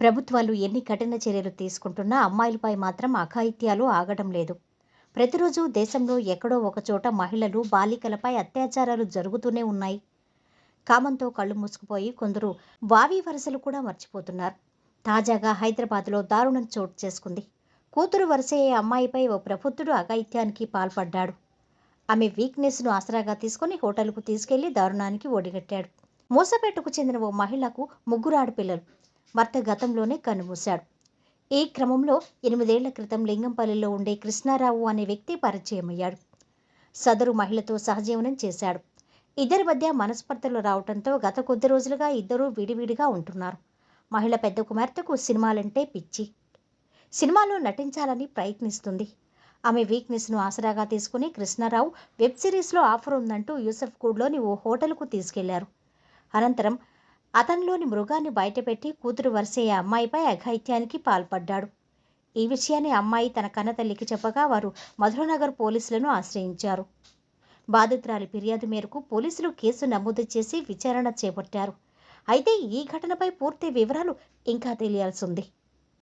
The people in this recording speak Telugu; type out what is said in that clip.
ప్రభుత్వాలు ఎన్ని కఠిన చర్యలు తీసుకుంటున్నా అమ్మాయిలపై మాత్రం అఘాయిత్యాలు ఆగడం లేదు. ప్రతిరోజు దేశంలో ఎక్కడో ఒకచోట మహిళలు బాలికలపై అత్యాచారాలు జరుగుతూనే ఉన్నాయి. కామంతో కళ్ళు మూసుకుపోయి కొందరు వావి వరసలు కూడా మర్చిపోతున్నారు. తాజాగా హైదరాబాద్లో దారుణం చోటు చేసుకుంది. కూతురు వరుసయ్యే అమ్మాయిపై ఓ ప్రబుద్ధుడు అఘాయిత్యానికి పాల్పడ్డాడు. ఆమె వీక్నెస్ను ఆసరాగా తీసుకుని హోటల్కు తీసుకెళ్ళి దారుణానికి ఒడిగట్టాడు. మూసపేటకు చెందిన ఓ మహిళకు ముగ్గురు ఆడపిల్లలు భర్త గతంలోనే కన్నుమూశాడు ఈ క్రమంలో ఎనిమిదేళ్ళ క్రితం లింగంపల్లిలో ఉండే కృష్ణారావు అనే వ్యక్తి పరిచయమయ్యాడు. సదరు మహిళతో సహజీవనం చేశాడు. ఇద్దరి మధ్య మనస్పర్ధలు రావడంతో గత కొద్ది రోజులుగా ఇద్దరూ విడివిడిగా ఉంటున్నారు. మహిళ పెద్ద కుమార్తెకు సినిమాలంటే పిచ్చి. సినిమాలో నటించాలని ప్రయత్నిస్తుంది. ఆమె వీక్నెస్ను ఆసరాగా తీసుకుని కృష్ణారావు వెబ్ సిరీస్లో ఆఫర్ ఉందంటూ యూసఫ్ గూడ్లోని ఓ హోటల్కు తీసుకెళ్ళారు. అనంతరం అతనిలోని మృగాన్ని బయటపెట్టి కూతురు వరుసయ్య అమ్మాయిపై అఘాయిత్యానికి పాల్పడ్డాడు. ఈ విషయాన్ని అమ్మాయి తన కన్నతల్లికి చెప్పగా వారు మధురనగర్ పోలీసులను ఆశ్రయించారు. బాధితురాలి ఫిర్యాదు మేరకు పోలీసులు కేసు నమోదు చేసి విచారణ చేపట్టారు. అయితే ఈ ఘటనపై పూర్తి వివరాలు ఇంకా తెలియాల్సి ఉంది.